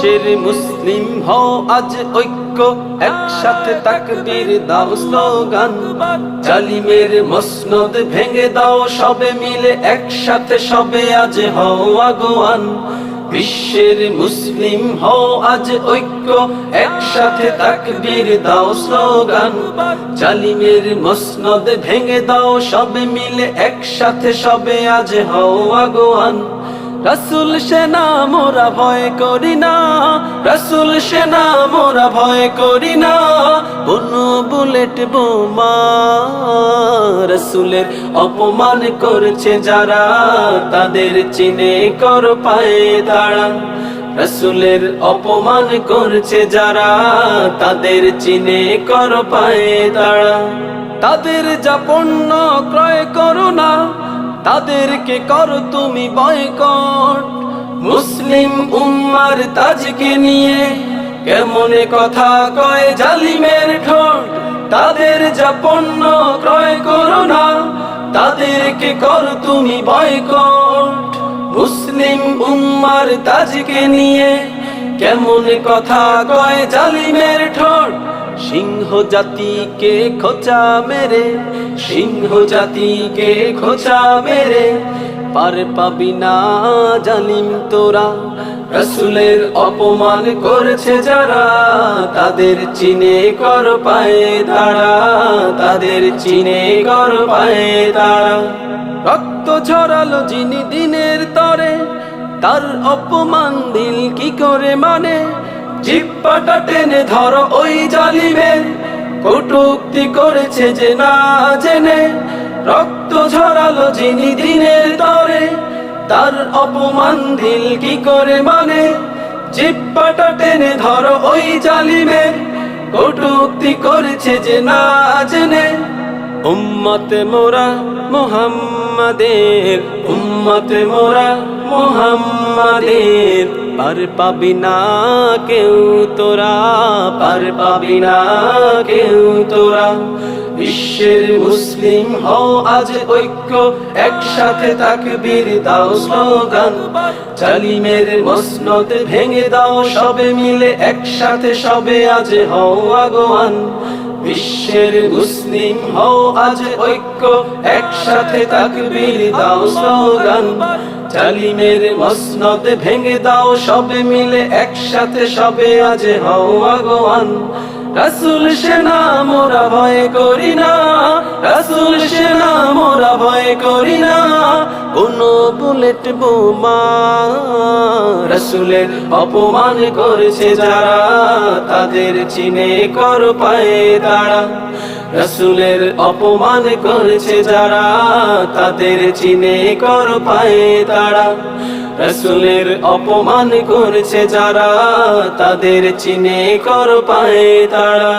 বিশ্বের মুসলিম হও, আজ ঐক্য, একসাথে তাকবীর দাও স্লোগান। জালিমের মসনদ ভেঙে দাও, সবে মিলে একসাথে সবে আজ হও আগোয়ান। বিশ্বের মুসলিম হও, আজ ঐক্য, একসাথে তাকবীর দাও স্লোগান। জালিমের মসনদ ভেঙে দাও, সবে মিলে একসাথে সবে আজ হও আগোয়ান। রসুল সেনা, মোরা ভয় করি না। রসুল সেনা, মোরা ভয় করি না। কোনো বুলেট বোমা রসুলের অপমান করছে যারা, তাদের চিনে কর পায়ে দাঁড়া রসুলের অপমান করছে যারা, তাদের চিনে কর পায়ে দাঁড়া তাদের যা পণ্য ক্রয় করো না তাদেরকে করো তুমি বয়কট। মুসলিম উম্মার তাজকে নিয়ে কেমন কথা কয় জালিমের ঠোঁট? তাদের যা পণ্য ক্রয় করো না, তাদেরকে করো তুমি বয়কট। মুসলিম উম্মার তাজকে নিয়ে কেমন কথা কয় জালিমের ঠোঁট? সিংহ জাতিকে খোঁচা মেরে সিংহ জাতিকে খোঁচা মেরে, পার পাবি না জালিম তোরা। রসুলের অপমান করেছে যারা, তাদের চিনে কর পায়ে দাঁড়া তাদের চিনে কর পায়ে দাঁড়া রক্ত ঝরালো যিনি দিনের তরে, তার অপমান দিল কি করে মানে? জিব্বাটা টেনে ধরো ওই জালিমের কটুক্তি করেছে যে না জেনে। রক্ত ঝরালো যিনি দিনের তরে তার অপমান দিল কি করে মানে? জিব্বাটা টেনে ধরো ওই জালিমের কটুক্তি করেছে যে না জেনে। উম্মতে মোরা মোহাম্মদের, উম্মতে মোরা মোহাম্মদের। পার পাবি না কেউ তোরা, পার পাবি না কেউ তোরা। বিশ্বের মুসলিম হও, আজ ঐক্য, একসাথে তাকবীর দাও স্লোগান। জালিমের মসনদ ভেঙে দাও, সবে মিলে একসাথে সবে আজ হও আগোয়ান। বিশ্বের মুসলিম হও, আজ ঐক্য একসাথে তাকবীর দাও স্লোগান জালিমের মসনদ ভেঙে দাও, সবে মিলে একসাথে সবে আজ হও আগোয়ান। রাসুল সেনা, মোরা ভয় করি না। রাসুল সেনা, মোরা ভয় করি না। কোন বুলেট বোমা। রসুলের অপমান করেছে যারা, তাদের চিনে কর পায়ে দাঁড়া রসুলের অপমান করেছে যারা, তাদের চিনে কর পায়ে দাঁড়া রসুলের অপমান করেছে যারা, তাদের চিনে কর পায়ে দাঁড়া